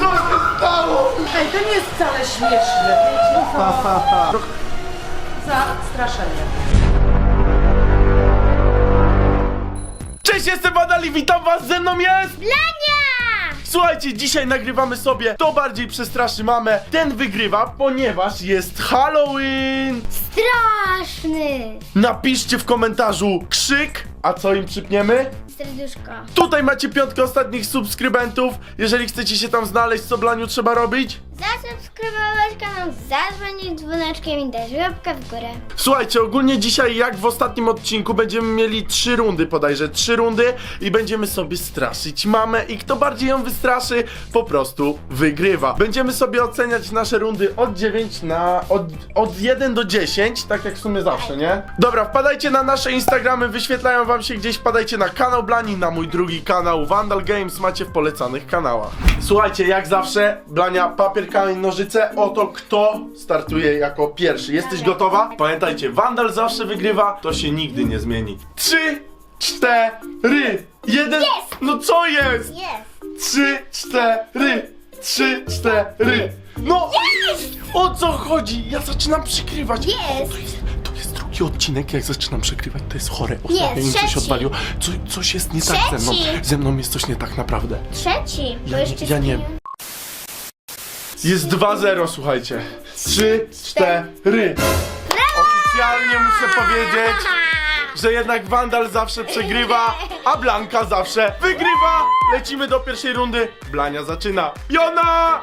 Co się stało? Ej, to nie jest wcale śmieszne. Za straszenie. Cześć, jestem Adali, witam was, ze mną jest... Lania! Słuchajcie, dzisiaj nagrywamy sobie To bardziej przestraszy mamę Ten wygrywa, ponieważ jest Halloween Straszny! Napiszcie w komentarzu krzyk A co im przypniemy? Serduszko. Tutaj macie piątkę ostatnich subskrybentów Jeżeli chcecie się tam znaleźć, co Blaniu trzeba robić? Zasubskrybować kanał, zadzwonić dzwoneczkiem i dać łapkę w górę. Słuchajcie, ogólnie dzisiaj jak w ostatnim odcinku będziemy mieli trzy rundy bodajże, trzy rundy i będziemy sobie straszyć mamę i kto bardziej ją wystraszy, po prostu wygrywa. Będziemy sobie oceniać nasze rundy od 9 na... od, od 1 do 10, tak jak w sumie zawsze, nie? Dobra, wpadajcie na nasze Instagramy, wyświetlają wam się gdzieś, wpadajcie na kanał Blani, na mój drugi kanał Vandal Games, macie w polecanych kanałach. Słuchajcie, jak zawsze, Blania, papier, kamień, nożyce, oto kto startuje jako pierwszy. Jesteś gotowa? Pamiętajcie, Vandal zawsze wygrywa, to się nigdy nie zmieni. Trzy, cztery, jeden. No co jest? Jest! Trzy, cztery, trzy, cztery. No! O co chodzi? Ja zaczynam przykrywać. Jest! To jest, to jest drugi odcinek, jak zaczynam przekrywać, to jest chore. Ostatnio Nie, mi coś trzeci. odwaliło. Co, coś jest nie tak ze mną. Trzeci. Ze mną jest coś nie tak naprawdę. Trzeci! Bo Ja, jeszcze ja nie. Jest 2-0, słuchajcie. Trzy, cztery. Oficjalnie muszę powiedzieć, że jednak Wandal zawsze przegrywa, a Blanka zawsze wygrywa. Lecimy do pierwszej rundy. Blania zaczyna. Jona!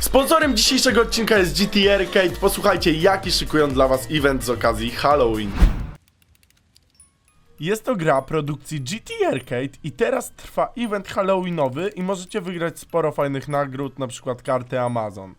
Sponsorem dzisiejszego odcinka jest GT Arcade. Posłuchajcie, jaki szykują dla Was event z okazji Halloween. Jest to gra produkcji GT Arcade i teraz trwa event halloweenowy i możecie wygrać sporo fajnych nagród, na przykład karty Amazon.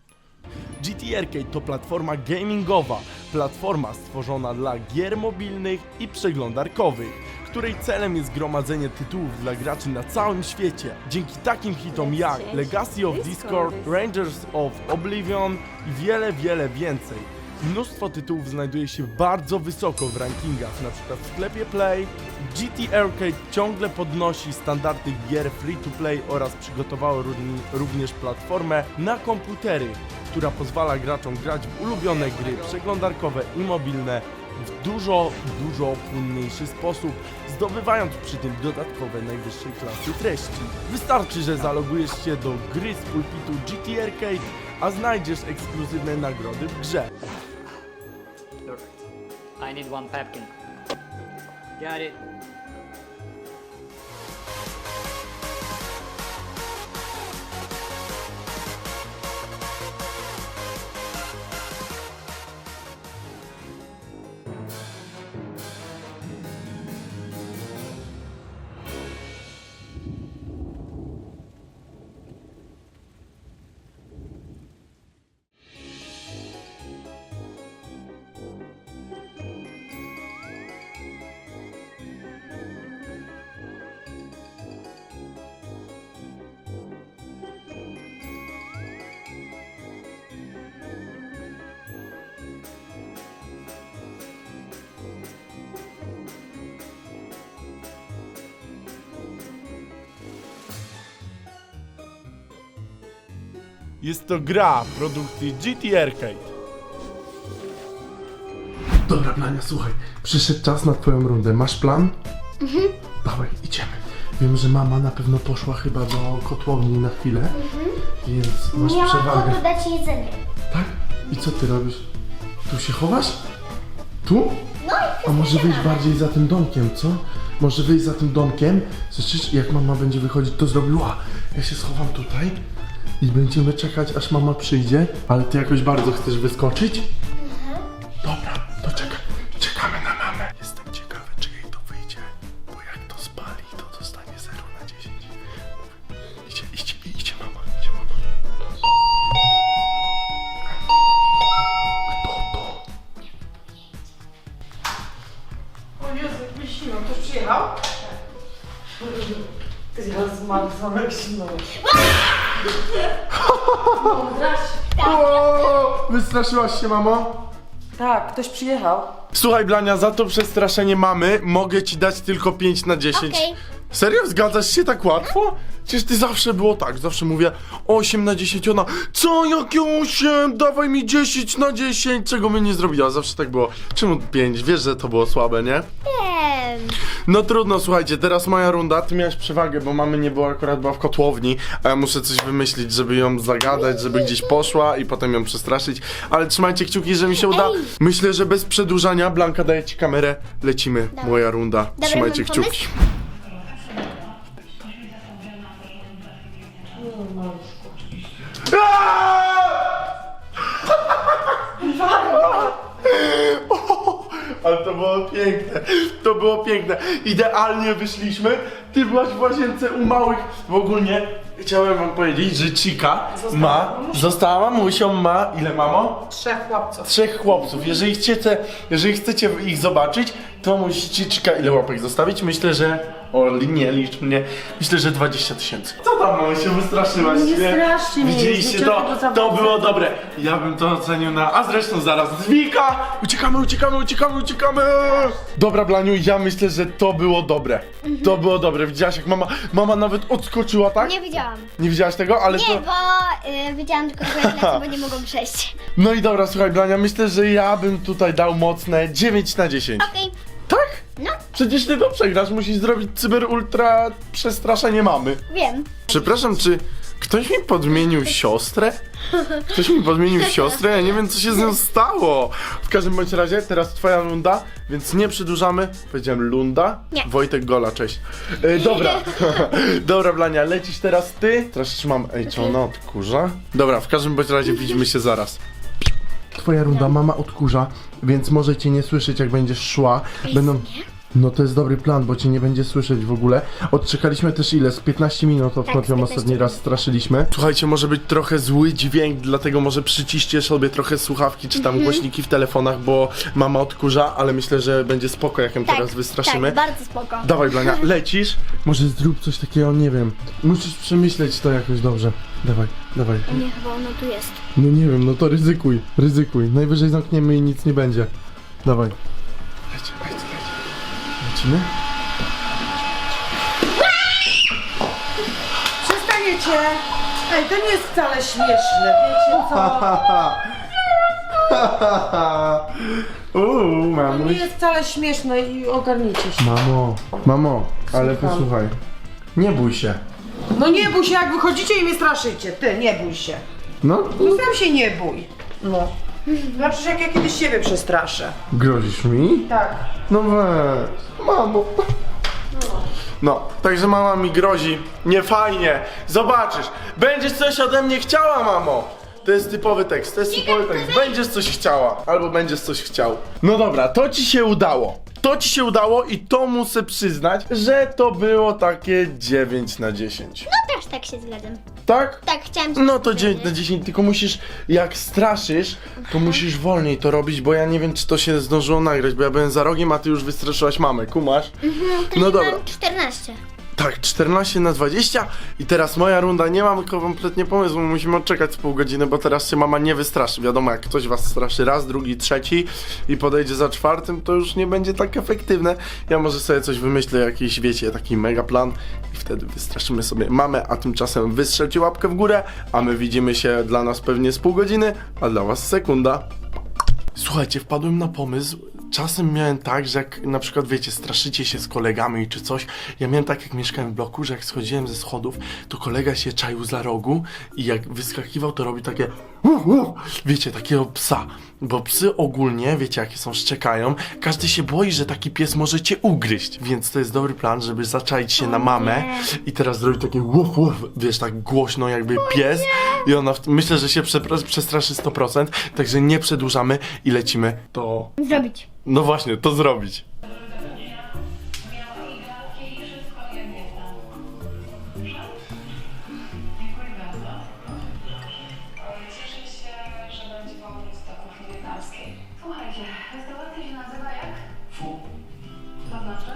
GT Arcade to platforma gamingowa, platforma stworzona dla gier mobilnych i przeglądarkowych, której celem jest gromadzenie tytułów dla graczy na całym świecie. Dzięki takim hitom jak Legacy of Discord, Rangers of Oblivion i wiele, wiele więcej. Mnóstwo tytułów znajduje się bardzo wysoko w rankingach, na przykład w sklepie Play. GT Arcade ciągle podnosi standardy gier free-to-play oraz przygotowało również platformę na komputery, która pozwala graczom grać w ulubione gry przeglądarkowe i mobilne w dużo, dużo płynniejszy sposób, zdobywając przy tym dodatkowe najwyższej klasy treści. Wystarczy, że zalogujesz się do gry z pulpitu GT Arcade, a znajdziesz ekskluzywne nagrody w grze. I need one pepkin. Got it. Jest to gra produkcji GT Arcade. Dobra, Blania, słuchaj, przyszedł czas na twoją rundę. Masz plan? Mhm. Dawaj, idziemy. Wiem, że mama na pewno poszła chyba do kotłowni na chwilę, więc masz Nie mam przewagę. kodu dać jedzenie. Tak? I co ty robisz? Tu się chowasz? Tu? No i A może wyjść bardziej za tym domkiem, co? Może wyjść za tym domkiem? Słyszysz, jak mama będzie wychodzić, to zrobiła. Ja się schowam tutaj i będziemy czekać, aż mama przyjdzie. Ale ty jakoś bardzo chcesz wyskoczyć? Ja zmarłam jak siną. Mądraś. O, wystraszyłaś się, mamo? Tak, ktoś przyjechał. Słuchaj, Blania, za to przestraszenie mamy mogę ci dać tylko 5 na 10. Okej. Serio? Zgadzasz się tak łatwo? Przecież ty zawsze było tak, zawsze mówię 8 na 10, ona co, jakie 8? Dawaj mi 10 na 10, czego mi nie zrobiła, zawsze tak było. Czemu 5? Wiesz, że to było słabe, nie? Wiem. No trudno, słuchajcie, teraz moja runda, ty miałeś przewagę, bo mamy nie było, akurat była w kotłowni, a ja muszę coś wymyślić, żeby ją zagadać, żeby gdzieś poszła i potem ją przestraszyć, ale trzymajcie kciuki, że mi się uda. Ej. Myślę, że bez przedłużania, Blanka daje ci kamerę, lecimy, moja runda, Dobry trzymajcie mam pomysł? kciuki. Ale było piękne, to było piękne. Idealnie wyszliśmy. Ty byłaś w łazience u małych. W ogóle chciałem wam powiedzieć, że Chica ma, została mamusią, ma, ile mamo? Trzech chłopców. Trzech chłopców. Jeżeli chcecie, jeżeli chcecie ich zobaczyć, to musicie Chica ile łapek zostawić? Myślę, że, o nie licz mnie, myślę, że 20 tysięcy. Co tam mamo się wystraszyłaś? Nie straszcie mnie, Widzieliście nie to? To było dobre. Ja bym to ocenił na. A zresztą zaraz. Zwika! Uciekamy, uciekamy, uciekamy, uciekamy! Dobra, Blaniu, ja myślę, że to było dobre. To było dobre. Widziałaś, jak mama. Mama nawet odskoczyła, tak? Nie widziałam. Nie widziałaś tego, ale Nie, to. bo y, widziałam tylko plecy, bo nie mogą przejść. No i dobra, słuchaj, Blania, myślę, że ja bym tutaj dał mocne 9 na 10. Okej. Przecież ty to przegrasz, musisz zrobić cyber ultra przestraszenie mamy. wiem. Przepraszam, czy ktoś mi podmienił siostrę? Ktoś mi podmienił siostrę? Ja nie wiem, co się z nią stało. W każdym bądź razie, teraz twoja lunda, więc nie przedłużamy. Powiedziałem lunda. Nie. Wojtek Gola, cześć. E, dobra, dobra, Blania, lecisz teraz ty. Teraz trzymam. Ej, czy ona odkurza? Dobra, w każdym bądź razie widzimy się zaraz. Twoja runda, mama odkurza, więc możecie nie słyszeć, jak będziesz szła. Będą. No to jest dobry plan, bo cię nie będzie słyszeć w ogóle. Odczekaliśmy też ile? Z 15 minut, odkąd Tak, ją 15 ostatni raz straszyliśmy. Słuchajcie, może być trochę zły dźwięk, dlatego może przyciście sobie trochę słuchawki czy tam Mhm. głośniki w telefonach, bo mama odkurza, ale myślę, że będzie spoko, jak ją Tak, teraz wystraszymy. tak, bardzo spoko. Dawaj, Blania, lecisz? Może zrób coś takiego, nie wiem. Musisz przemyśleć to jakoś dobrze. Dawaj, dawaj. Nie, chyba ono tu jest. No nie wiem, no to ryzykuj, ryzykuj. Najwyżej zamkniemy i nic nie będzie. Dawaj. Lecimy? Przestaniecie! Ej, to nie jest wcale śmieszne, wiecie co? Uuu, To nie mamuś. jest wcale śmieszne i ogarnijcie się. Mamo, mamo, ale Słucham. posłuchaj. Nie bój się. No nie bój się, jak wychodzicie i mnie straszycie. Ty, nie bój się. No, No sam się nie bój. No. Znaczy, jak ja kiedyś siebie przestraszę. grozisz mi? Tak. No weź, mamo. No, także mama mi grozi. Nie fajnie. Zobaczysz. Będziesz coś ode mnie chciała, mamo. To jest typowy tekst, to jest typowy tekst. Będziesz coś chciała, albo będziesz coś chciał. No dobra, to ci się udało. To ci się udało i to muszę przyznać, że to było takie 9 na 10. No też tak się zgadzam. Tak? Tak, chciałam się No to zgodzić. 9 na 10, tylko musisz, jak straszysz, to musisz wolniej to robić, bo ja nie wiem, czy to się zdążyło nagrać, bo ja byłem za rogiem, a ty już wystraszyłaś mamę, kumasz? To No dobra. mam 14. Tak, 14 na 20 i teraz moja runda, nie mam kompletnie pomysłu, musimy odczekać z pół godziny, bo teraz się mama nie wystraszy. Wiadomo, jak ktoś was straszy raz, drugi, trzeci i podejdzie za czwartym, to już nie będzie tak efektywne. Ja może sobie coś wymyślę, jakiś, wiecie, taki mega plan i wtedy wystraszymy sobie mamę, a tymczasem wystrzelcie łapkę w górę, a my widzimy się dla nas pewnie z pół godziny, a dla was sekunda. Słuchajcie, wpadłem na pomysł. Czasem miałem tak, że jak na przykład wiecie, straszycie się z kolegami czy coś. Ja miałem tak, jak mieszkałem w bloku, że jak schodziłem ze schodów, to kolega się czaił za rogu i jak wyskakiwał, to robi takie. "Uf, uf", Wiecie, takiego psa. Bo psy ogólnie, wiecie, jakie są, szczekają. Każdy się boi, że taki pies może cię ugryźć. Więc to jest dobry plan, żeby zaczaić się na mamę i teraz zrobić takie łuf, wiesz, tak głośno, jakby pies. I ona, w- myślę, że się przestraszy 100%. Także nie przedłużamy i lecimy to. Zrobić. No właśnie, to zrobić. Cieszę się, że będzie. Słuchajcie, restauracja się nazywa jak? Fu. To znaczy?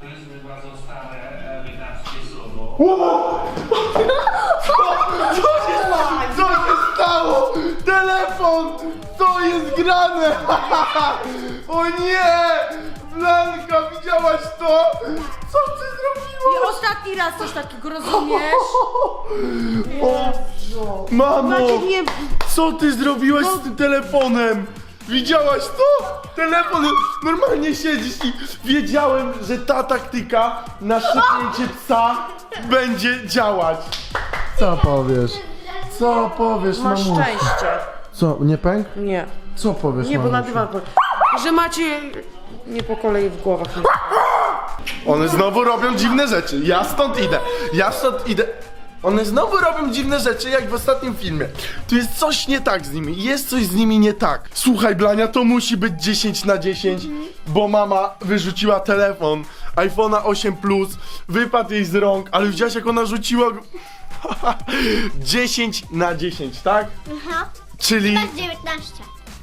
To jest bardzo stare wietnamskie słowo. Co się stało? Telefon! Co jest grane? o nie! Blanka, widziałaś to? Co ty zrobiłaś? I ostatni raz coś takiego rozumiesz? Mamo! Maciek nie... Co ty zrobiłeś z tym telefonem? Widziałaś to? Telefon normalnie siedzisz i wiedziałem, że ta taktyka na szybnięcie psa będzie działać. Co powiesz? Co powiesz, Masz mamusiu? szczęście. Co, nie pęk? Nie. Co powiesz, Nie, bo na mamusiu? dywan... Że macie... Nie po kolei w głowach. One znowu robią dziwne rzeczy. Ja stąd idę. Ja stąd idę. One znowu robią dziwne rzeczy, jak w ostatnim filmie. Tu jest coś nie tak z nimi. Jest coś z nimi nie tak. Słuchaj, Blania, to musi być 10 na 10, bo mama wyrzuciła telefon iPhone'a 8 Plus, wypadł jej z rąk, ale widziałaś, jak ona rzuciła go. 10 na 10, tak? Aha. Czyli. Masz 19.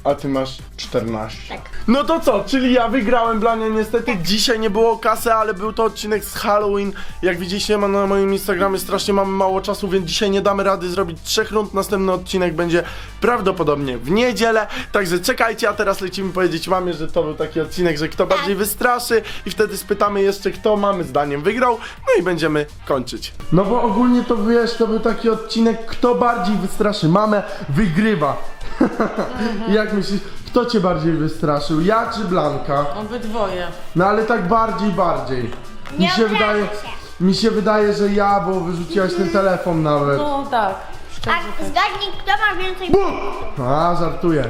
A ty masz 14. Tak. No to co, czyli ja wygrałem Blania niestety. Dzisiaj nie było kasy, ale był to odcinek z Halloween. Jak widzieliście ma na moim Instagramie strasznie mamy mało czasu, więc dzisiaj nie damy rady zrobić trzech rund. Następny odcinek będzie prawdopodobnie w niedzielę. Także czekajcie, a teraz lecimy powiedzieć mamie, że to był taki odcinek, że kto bardziej wystraszy i wtedy spytamy jeszcze kto mamy zdaniem wygrał. No i będziemy kończyć. No bo ogólnie to wiesz, to był taki odcinek kto bardziej wystraszy mamę wygrywa. Jak myślisz, kto cię bardziej wystraszył? Ja czy Blanka? Obydwoje. No ale tak bardziej, bardziej. Mi Nie się obrażaj wydaje, się. mi się wydaje, że ja, bo wyrzuciłaś ten telefon nawet. No tak. A zgadnij, kto ma więcej A, żartuję.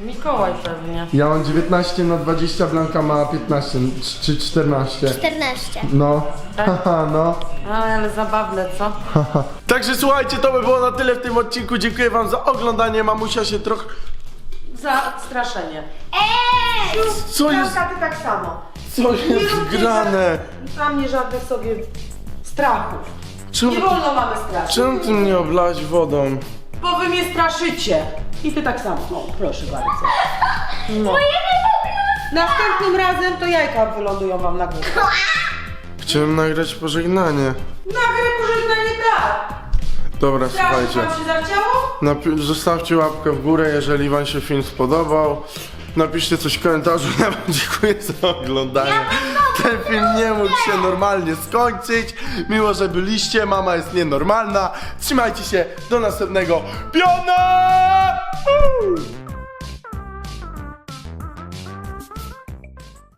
Mikołaj pewnie. Ja mam 19 na 20, Blanka ma 15 czy 14. 14. No, haha, no. A, ale zabawne, co? Także słuchajcie, to by było na tyle w tym odcinku. Dziękuję wam za oglądanie. Mamusia się trochę... Za straszenie. Eee! Co jest, Blanka, ty tak samo. co jest grane? Dla mnie żadnych sobie strachów. Czemu, Nie wolno mamy straszyć. czemu ty mnie oblać wodą? Bo wy mnie straszycie. I ty tak samo. No, proszę bardzo. No. Następnym razem to jajka wylądują wam na górze. Chciałem nagrać pożegnanie. Nagraj pożegnanie tak. Dobra, Strasznie słuchajcie. wam się zachciało? Napi- zostawcie łapkę w górę, jeżeli wam się film spodobał. Napiszcie coś w komentarzu. Ja wam dziękuję za oglądanie. Ten film nie mógł się normalnie skończyć. Miło, że byliście. Mama jest nienormalna. Trzymajcie się. Do następnego. Piona!